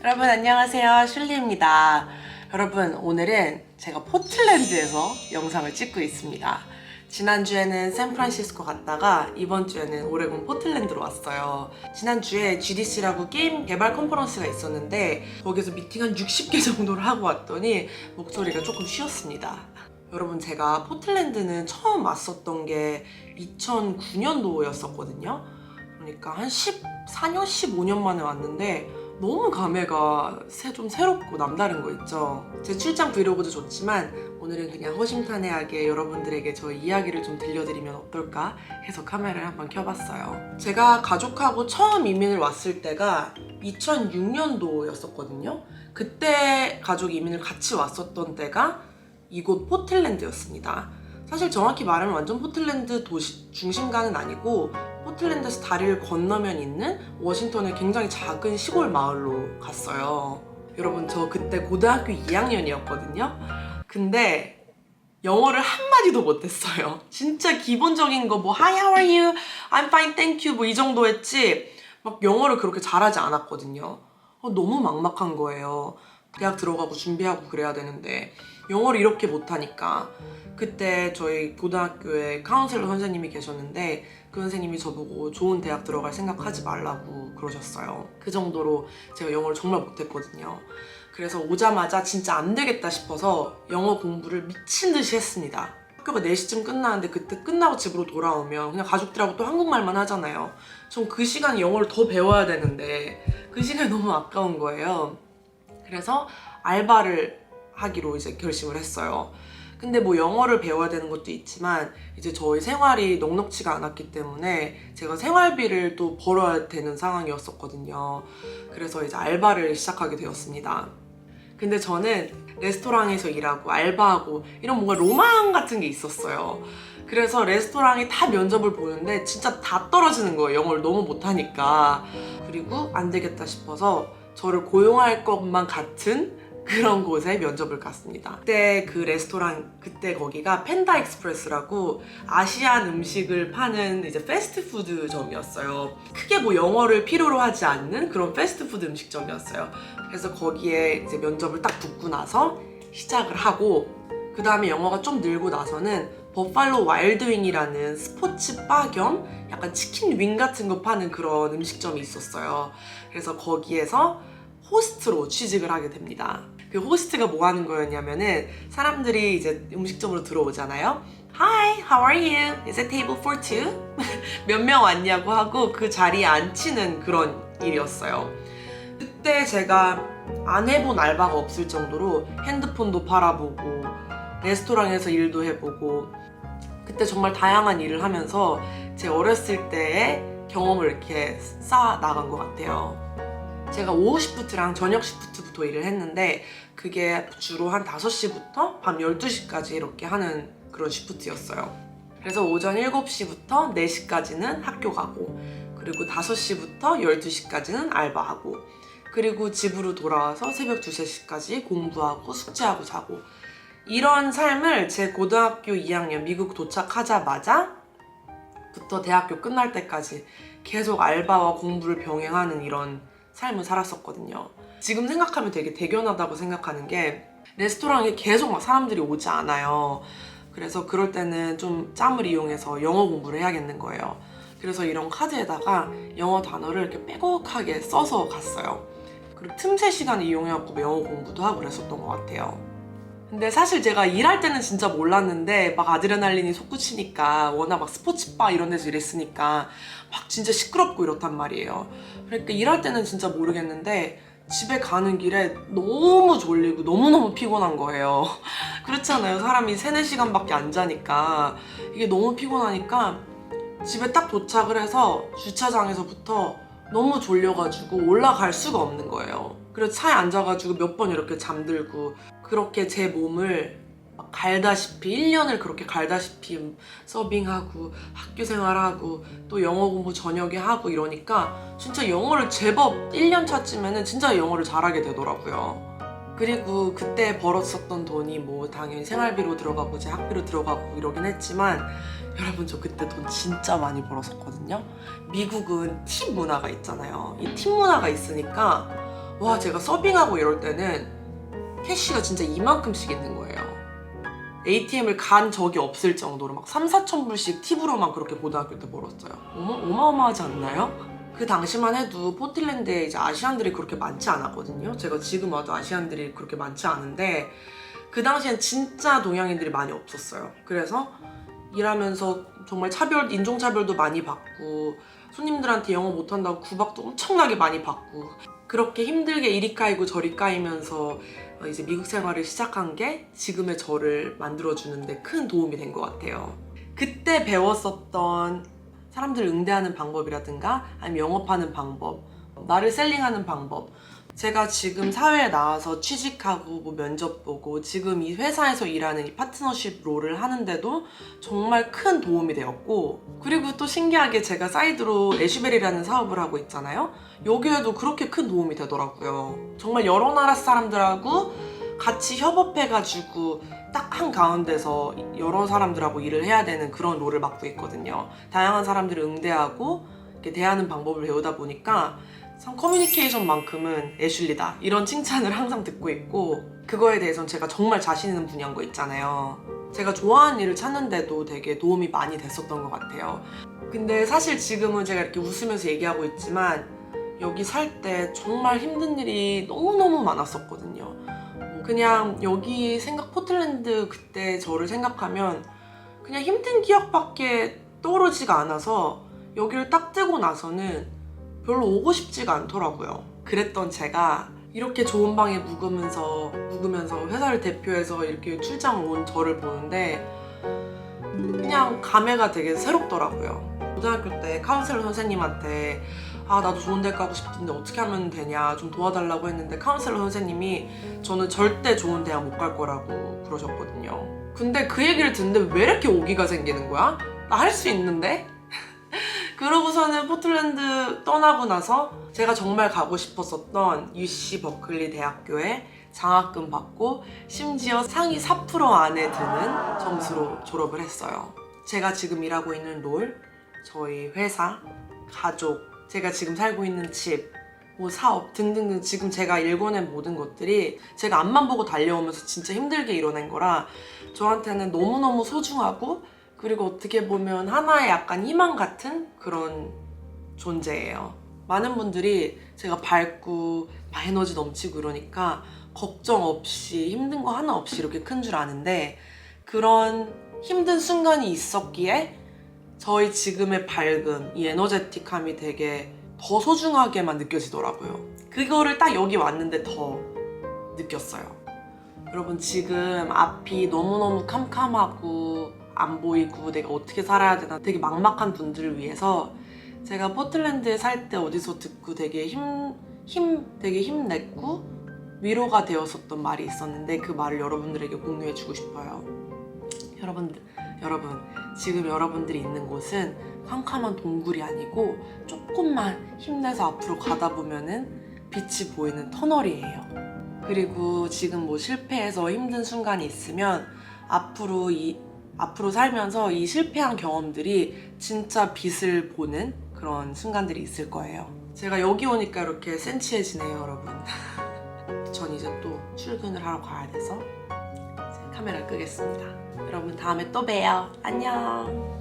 여러분 안녕하세요. 슐리입니다. 여러분 오늘은 제가 포틀랜드에서 영상을 찍고 있습니다. 지난주에는 샌프란시스코 갔다가 이번 주에는 오레곤 포틀랜드로 왔어요. 지난주에 GDC라고 게임 개발 컨퍼런스가 있었는데 거기서 미팅 한 60개 정도를 하고 왔더니 목소리가 조금 쉬었습니다. 여러분 제가 포틀랜드는 처음 왔었던 게 2009년도였었거든요. 그러니까 한 14년, 15년 만에 왔는데 너무 감회가 새- 좀 새롭고 남다른 거 있죠. 제 출장 브이로그도 좋지만 오늘은 그냥 허심탄회하게 여러분들에게 저의 이야기를 좀 들려드리면 어떨까 해서 카메라를 한번 켜봤어요. 제가 가족하고 처음 이민을 왔을 때가 2006년도였었거든요. 그때 가족 이민을 같이 왔었던 때가 이곳 포틀랜드였습니다. 사실 정확히 말하면 완전 포틀랜드 도시 중심가는 아니고 포틀랜드에서 다리를 건너면 있는 워싱턴의 굉장히 작은 시골 마을로 갔어요. 여러분 저 그때 고등학교 2학년이었거든요. 근데 영어를 한마디도 못했어요. 진짜 기본적인 거 뭐 Hi, how are you? I'm fine, thank you 뭐 이 정도 했지 막 영어를 그렇게 잘하지 않았거든요. 어, 너무 막막한 거예요. 대학 들어가고 준비하고 그래야 되는데 영어를 이렇게 못하니까 그때 저희 고등학교에 카운셀러 선생님이 계셨는데 그 선생님이 저보고 좋은 대학 들어갈 생각하지 말라고 그러셨어요. 그 정도로 제가 영어를 정말 못했거든요. 그래서 오자마자 진짜 안 되겠다 싶어서 영어 공부를 미친 듯이 했습니다. 학교가 4시쯤 끝나는데 그때 끝나고 집으로 돌아오면 그냥 가족들하고 또 한국말만 하잖아요. 전 그 시간에 영어를 더 배워야 되는데 그 시간이 너무 아까운 거예요. 그래서 알바를 하기로 이제 결심을 했어요. 근데 뭐 영어를 배워야 되는 것도 있지만 이제 저희 생활이 넉넉치가 않았기 때문에 제가 생활비를 또 벌어야 되는 상황이었었거든요. 그래서 이제 알바를 시작하게 되었습니다. 근데 저는 레스토랑에서 일하고 알바하고 이런 뭔가 로망 같은 게 있었어요. 그래서 레스토랑에 다 면접을 보는데 진짜 다 떨어지는 거예요. 영어를 너무 못하니까. 그리고 안 되겠다 싶어서 저를 고용할 것만 같은 그런 곳에 면접을 갔습니다. 그때 그 레스토랑 그때 거기가 펜다 익스프레스라고 아시안 음식을 파는 이제 패스트푸드점이었어요. 크게 뭐 영어를 필요로 하지 않는 그런 패스트푸드 음식점이었어요. 그래서 거기에 이제 면접을 딱 붙고 나서 시작을 하고 그 다음에 영어가 좀 늘고 나서는 버팔로 와일드윙이라는 스포츠 바 겸 약간 치킨 윙 같은 거 파는 그런 음식점이 있었어요. 그래서 거기에서 호스트로 취직을 하게 됩니다. 그 호스트가 뭐 하는 거였냐면은 사람들이 이제 음식점으로 들어오잖아요. Hi, how are you? Is it table for two? 몇 명 왔냐고 하고 그 자리에 앉히는 그런 일이었어요. 그때 제가 안 해본 알바가 없을 정도로 핸드폰도 팔아보고 레스토랑에서 일도 해보고 그때 정말 다양한 일을 하면서 제 어렸을 때의 경험을 이렇게 쌓아 나간 것 같아요. 제가 오후 시프트랑 저녁 시프트부터 일을 했는데 그게 주로 한 5시부터 밤 12시까지 이렇게 하는 그런 시프트였어요. 그래서 오전 7시부터 4시까지는 학교 가고 그리고 5시부터 12시까지는 알바하고 그리고 집으로 돌아와서 새벽 2, 3시까지 공부하고 숙제하고 자고 이런 삶을 제 고등학교 2학년 미국 도착하자마자 부터 대학교 끝날 때까지 계속 알바와 공부를 병행하는 이런 삶을 살았었거든요. 지금 생각하면 되게 대견하다고 생각하는 게 레스토랑에 계속 막 사람들이 오지 않아요. 그래서 그럴 때는 좀 짬을 이용해서 영어 공부를 해야겠는 거예요. 그래서 이런 카드에다가 영어 단어를 이렇게 빼곡하게 써서 갔어요. 그리고 틈새 시간 이용해갖고 영어 공부도 하고 그랬었던 것 같아요. 근데 사실 제가 일할 때는 진짜 몰랐는데 막 아드레날린이 솟구치니까 워낙 막 스포츠바 이런 데서 일했으니까 막 진짜 시끄럽고 이렇단 말이에요. 그러니까 일할 때는 진짜 모르겠는데 집에 가는 길에 너무 졸리고 너무너무 피곤한 거예요. 그렇잖아요. 사람이 3, 4시간밖에 안 자니까 이게 너무 피곤하니까 집에 딱 도착을 해서 주차장에서부터 너무 졸려가지고 올라갈 수가 없는 거예요. 그래서 차에 앉아가지고 몇 번 이렇게 잠들고 그렇게 제 몸을 막 갈다시피 1년을 그렇게 갈다시피 서빙하고 학교 생활하고 또 영어 공부 저녁에 하고 이러니까 진짜 영어를 제법 1년 차쯤에는 진짜 영어를 잘하게 되더라고요. 그리고 그때 벌었었던 돈이 뭐 당연히 생활비로 들어가고 제 학비로 들어가고 이러긴 했지만 여러분 저 그때 돈 진짜 많이 벌었었거든요. 미국은 팁 문화가 있잖아요. 이 팁 문화가 있으니까 와 제가 서빙하고 이럴 때는 캐시가 진짜 이만큼씩 있는 거예요. ATM을 간 적이 없을 정도로 막 3, 4천 불씩 팁으로만 그렇게 고등학교 때 벌었어요. 어마, 어마어마하지 않나요? 그 당시만 해도 포틀랜드에 이제 아시안들이 그렇게 많지 않았거든요. 제가 지금 와도 아시안들이 그렇게 많지 않은데 그 당시엔 진짜 동양인들이 많이 없었어요. 그래서 일하면서 정말 차별, 인종차별도 많이 받고 손님들한테 영어 못한다고 구박도 엄청나게 많이 받고 그렇게 힘들게 이리 까이고 저리 까이면서 어, 이제 미국 생활을 시작한 게 지금의 저를 만들어주는데 큰 도움이 된 것 같아요. 그때 배웠었던 사람들 응대하는 방법이라든가 아니면 영업하는 방법, 나를 셀링하는 방법. 제가 지금 사회에 나와서 취직하고 뭐 면접 보고 지금 이 회사에서 일하는 이 파트너십 롤을 하는데도 정말 큰 도움이 되었고 그리고 또 신기하게 제가 사이드로 애쉬베리라는 사업을 하고 있잖아요. 여기에도 그렇게 큰 도움이 되더라고요. 정말 여러 나라 사람들하고 같이 협업해가지고 딱 한 가운데서 여러 사람들하고 일을 해야 되는 그런 롤을 맡고 있거든요. 다양한 사람들을 응대하고 대하는 방법을 배우다 보니까 참 커뮤니케이션만큼은 애슐리다 이런 칭찬을 항상 듣고 있고 그거에 대해서는 제가 정말 자신 있는 분야인 거 있잖아요. 제가 좋아하는 일을 찾는데도 되게 도움이 많이 됐었던 것 같아요. 근데 사실 지금은 제가 이렇게 웃으면서 얘기하고 있지만 여기 살 때 정말 힘든 일이 너무너무 많았었거든요. 그냥 여기 생각 포틀랜드 그때 저를 생각하면 그냥 힘든 기억밖에 떠오르지가 않아서 여기를 딱 뜨고 나서는 별로 오고 싶지가 않더라고요. 그랬던 제가 이렇게 좋은 방에 묵으면서 묵으면서 회사를 대표해서 이렇게 출장 온 저를 보는데 그냥 감회가 되게 새롭더라고요. 고등학교 때 카운셀러 선생님한테 아 나도 좋은 데 가고 싶은데 어떻게 하면 되냐 좀 도와달라고 했는데 카운셀러 선생님이 저는 절대 좋은 대학 못 갈 거라고 그러셨거든요. 근데 그 얘기를 듣는데 왜 이렇게 오기가 생기는 거야? 나 할 수 있는데? 그러고서는 포틀랜드 떠나고 나서 제가 정말 가고 싶었었던 UC 버클리 대학교에 장학금 받고 심지어 상위 4% 안에 드는 점수로 졸업을 했어요. 제가 지금 일하고 있는 롤, 저희 회사, 가족, 제가 지금 살고 있는 집, 뭐 사업 등등등 지금 제가 일궈낸 모든 것들이 제가 앞만 보고 달려오면서 진짜 힘들게 이뤄낸 거라 저한테는 너무너무 소중하고 그리고 어떻게 보면 하나의 약간 희망 같은 그런 존재예요. 많은 분들이 제가 밝고 막 에너지 넘치고 이러니까 걱정 없이 힘든 거 하나 없이 이렇게 큰 줄 아는데 그런 힘든 순간이 있었기에 저희 지금의 밝음, 이 에너제틱함이 되게 더 소중하게만 느껴지더라고요. 그거를 딱 여기 왔는데 더 느꼈어요. 여러분 지금 앞이 너무너무 캄캄하고 안 보이고 내가 어떻게 살아야 되나 되게 막막한 분들을 위해서 제가 포틀랜드에 살 때 어디서 듣고 되게 힘, 힘, 되게 힘냈고 위로가 되었었던 말이 있었는데 그 말을 여러분들에게 공유해주고 싶어요. 여러분들, 여러분, 지금 여러분들이 있는 곳은 캄캄한 동굴이 아니고 조금만 힘내서 앞으로 가다 보면은 빛이 보이는 터널이에요. 그리고 지금 뭐 실패해서 힘든 순간이 있으면 앞으로 이 앞으로 살면서 이 실패한 경험들이 진짜 빛을 보는 그런 순간들이 있을 거예요. 제가 여기 오니까 이렇게 센치해지네요, 여러분. 전 이제 또 출근을 하러 가야 돼서 카메라 끄겠습니다. 여러분 다음에 또 봬요. 안녕.